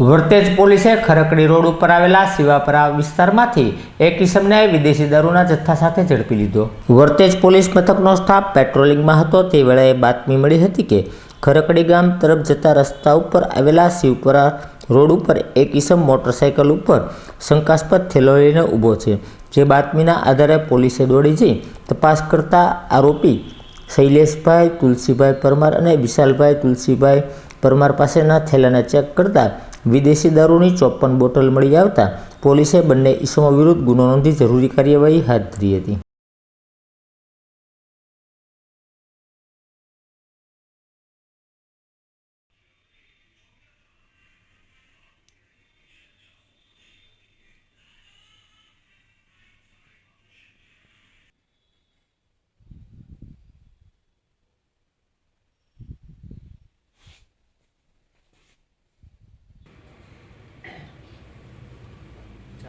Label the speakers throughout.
Speaker 1: વર્તેજ પોલીસે ખરકડી રોડ ઉપર આવેલા શિવાપરા વિસ્તારમાંથી એક કિસમને વિદેશી દારૂના જથ્થા સાથે ઝડપી લીધો. વર્તેજ પોલીસ મથકનો સ્ટાફ પેટ્રોલિંગમાં હતો. તે વેળાએ બાતમી મળી હતી કે ખરકડી ગામ તરફ જતા રસ્તા ઉપર આવેલા શિવપરા રોડ ઉપર એક ઇસમ મોટરસાઇકલ ઉપર શંકાસ્પદ થેલો લઈને ઊભો છે. જે બાતમીના આધારે પોલીસે દોડી જઈ તપાસ કરતા આરોપી શૈલેષભાઈ તુલસીભાઈ પરમાર અને વિશાલભાઈ તુલસીભાઈ પરમાર પાસેના થેલાને ચેક કરતા વિદેશી દારૂની ચોપન બોટલ મળી આવતા પોલીસે બંને ઈસમો વિરુદ્ધ ગુનો નોંધી જરૂરી કાર્યવાહી હાથ ધરી હતી.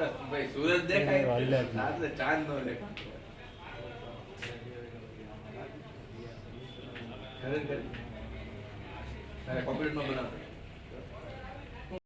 Speaker 2: ભાઈ સૂરજ દેખાય. રાત્રે ચાંદ નો દેખાય. ખરેખર. કોમ્પ્યુટર નો બનાવ